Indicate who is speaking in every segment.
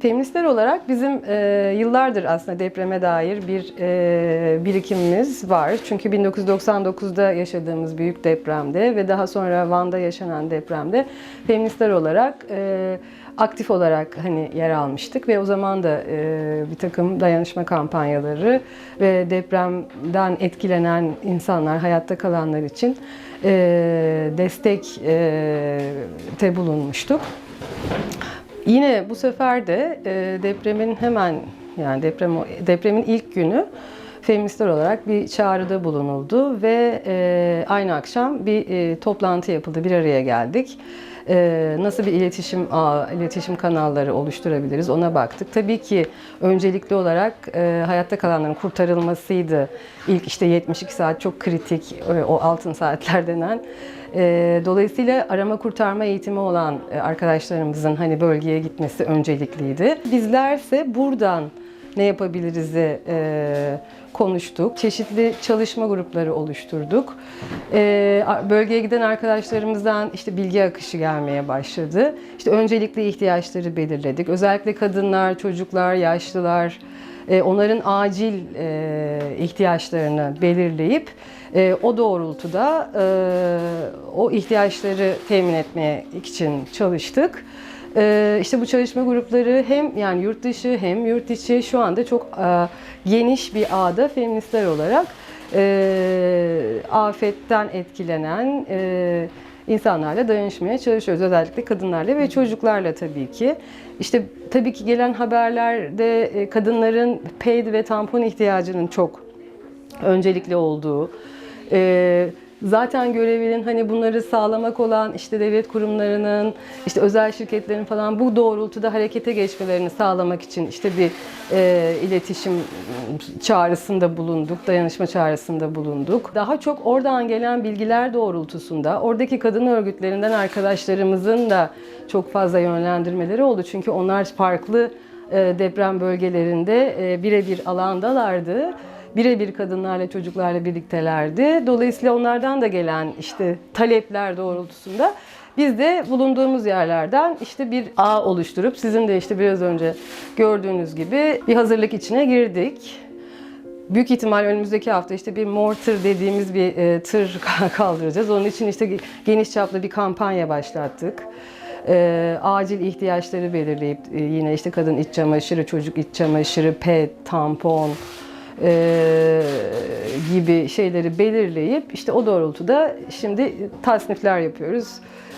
Speaker 1: Feministler olarak bizim e, yıllardır aslında depreme dair bir e, birikimimiz var. Çünkü 1999'da yaşadığımız büyük depremde ve daha sonra Van'da yaşanan depremde feministler olarak e, aktif olarak hani yer almıştık ve o zaman da e, bir takım dayanışma kampanyaları ve depremden etkilenen insanlar, hayatta kalanlar için e, destek e, te bulunmuştuk. Yine bu sefer de e, depremin hemen yani deprem depremin ilk günü feministler olarak bir çağrıda bulunuldu ve e, aynı akşam bir e, toplantı yapıldı. Bir araya geldik. E, nasıl bir iletişim ağı, iletişim kanalları oluşturabiliriz ona baktık. Tabii ki öncelikli olarak e, hayatta kalanların kurtarılmasıydı. İlk işte 72 saat çok kritik e, o altın saatler denen. E, dolayısıyla arama kurtarma eğitimi olan e, arkadaşlarımızın hani bölgeye gitmesi öncelikliydi. Bizlerse buradan ne yapabiliriz e, konuştuk. Çeşitli çalışma grupları oluşturduk. E, bölgeye giden arkadaşlarımızdan işte bilgi akışı gelmeye başladı. İşte öncelikli ihtiyaçları belirledik. Özellikle kadınlar, çocuklar, yaşlılar, e, onların acil e, ihtiyaçlarını belirleyip e, o doğrultuda e, o ihtiyaçları temin etmeye için çalıştık. E, işte bu çalışma grupları hem yani yurt dışı hem yurt içi şu anda çok e, geniş bir ağda feministler olarak e, afetten etkilenen e, insanlarla dayanışmaya çalışıyoruz. Özellikle kadınlarla ve çocuklarla tabii ki. İşte tabii ki gelen haberlerde e, kadınların ped ve tampon ihtiyacının çok öncelikli olduğu, e, zaten görevinin hani bunları sağlamak olan işte devlet kurumlarının, işte özel şirketlerin falan bu doğrultuda harekete geçmelerini sağlamak için işte bir e, iletişim çağrısında bulunduk, dayanışma çağrısında bulunduk. Daha çok oradan gelen bilgiler doğrultusunda oradaki kadın örgütlerinden arkadaşlarımızın da çok fazla yönlendirmeleri oldu. Çünkü onlar farklı e, deprem bölgelerinde e, birebir alandalardı birebir kadınlarla çocuklarla birliktelerdi. Dolayısıyla onlardan da gelen işte talepler doğrultusunda biz de bulunduğumuz yerlerden işte bir ağ oluşturup sizin de işte biraz önce gördüğünüz gibi bir hazırlık içine girdik. Büyük ihtimal önümüzdeki hafta işte bir mortar dediğimiz bir e, tır kaldıracağız. Onun için işte geniş çaplı bir kampanya başlattık. E, acil ihtiyaçları belirleyip e, yine işte kadın iç çamaşırı, çocuk iç çamaşırı, pet, tampon, e, gibi şeyleri belirleyip işte o doğrultuda şimdi tasnifler yapıyoruz.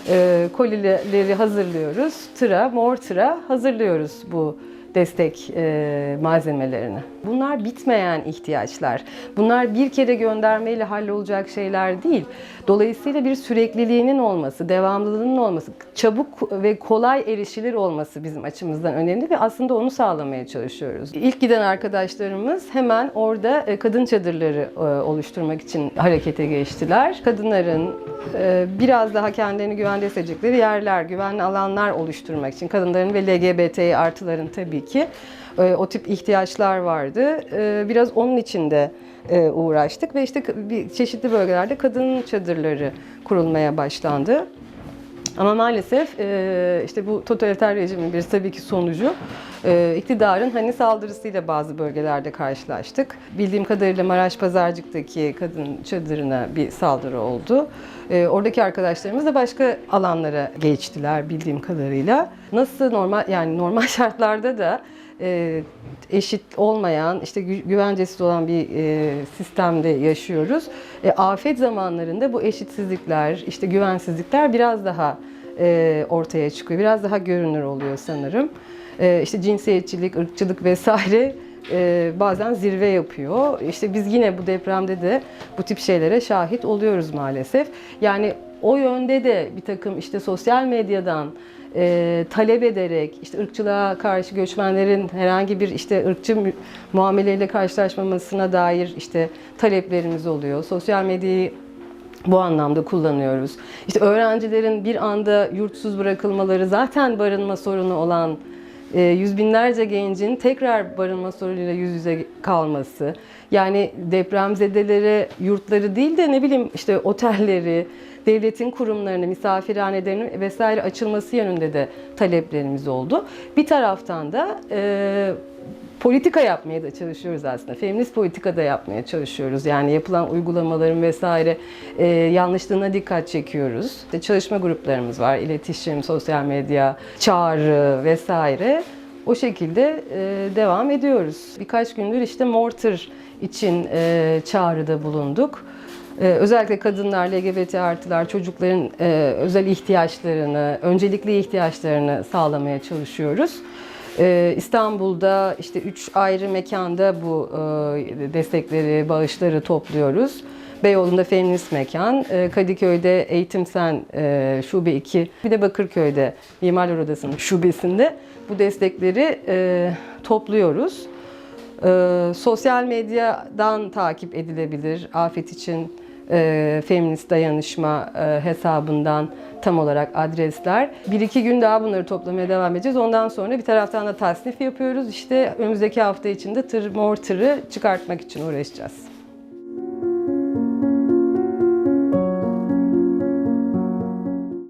Speaker 1: E, kolileri hazırlıyoruz. Tıra, mor tıra hazırlıyoruz bu destek e, malzemelerini. Bunlar bitmeyen ihtiyaçlar. Bunlar bir kere göndermeyle hallolacak şeyler değil. Dolayısıyla bir sürekliliğinin olması, devamlılığının olması, çabuk ve kolay erişilir olması bizim açımızdan önemli ve aslında onu sağlamaya çalışıyoruz. İlk giden arkadaşlarımız hemen orada e, kadın çadırları e, oluşturmak için harekete geçtiler. Kadınların e, biraz daha kendilerini güvende hissedecekleri yerler, güvenli alanlar oluşturmak için kadınların ve LGBT artıların tabii ki e, o tip ihtiyaçlar vardı. E, biraz onun için de e, uğraştık ve işte bir çeşitli bölgelerde kadın çadırları kurulmaya başlandı. Ama maalesef e, işte bu totaliter rejimin bir tabii ki sonucu e, iktidarın hani saldırısıyla bazı bölgelerde karşılaştık. Bildiğim kadarıyla Maraş Pazarcık'taki kadın çadırına bir saldırı oldu. Oradaki arkadaşlarımız da başka alanlara geçtiler bildiğim kadarıyla. Nasıl normal yani normal şartlarda da e, eşit olmayan, işte güvencesiz olan bir e, sistemde yaşıyoruz. E, afet zamanlarında bu eşitsizlikler, işte güvensizlikler biraz daha ortaya çıkıyor. Biraz daha görünür oluyor sanırım. E, işte cinsiyetçilik, ırkçılık vesaire bazen zirve yapıyor. İşte biz yine bu depremde de bu tip şeylere şahit oluyoruz maalesef. Yani o yönde de bir takım işte sosyal medyadan e, talep ederek işte ırkçılığa karşı göçmenlerin herhangi bir işte ırkçı muameleyle karşılaşmamasına dair işte taleplerimiz oluyor. Sosyal medyayı bu anlamda kullanıyoruz. İşte öğrencilerin bir anda yurtsuz bırakılmaları zaten barınma sorunu olan e, yüz binlerce gencin tekrar barınma sorunuyla yüz yüze kalması. Yani depremzedelere yurtları değil de ne bileyim işte otelleri, devletin kurumlarını, misafirhanelerinin vesaire açılması yönünde de taleplerimiz oldu. Bir taraftan da e, politika yapmaya da çalışıyoruz aslında. Feminist politika da yapmaya çalışıyoruz. Yani yapılan uygulamaların vesaire e, yanlışlığına dikkat çekiyoruz. İşte çalışma gruplarımız var. İletişim, sosyal medya, çağrı vesaire. O şekilde e, devam ediyoruz. Birkaç gündür işte Mortar için e, çağrıda bulunduk. Ee, özellikle kadınlar, LGBT artılar, çocukların e, özel ihtiyaçlarını, öncelikli ihtiyaçlarını sağlamaya çalışıyoruz. Ee, İstanbul'da işte üç ayrı mekanda bu e, destekleri, bağışları topluyoruz. Beyoğlu'nda Feminist Mekan, e, Kadıköy'de Eğitim Sen e, Şube 2, bir de Bakırköy'de Mimarlar Odası'nın şubesinde bu destekleri e, topluyoruz. Sosyal medyadan takip edilebilir. Afet için e, feminist dayanışma e, hesabından tam olarak adresler. Bir iki gün daha bunları toplamaya devam edeceğiz. Ondan sonra bir taraftan da tasnif yapıyoruz. İşte önümüzdeki hafta içinde tır, mor çıkartmak için uğraşacağız.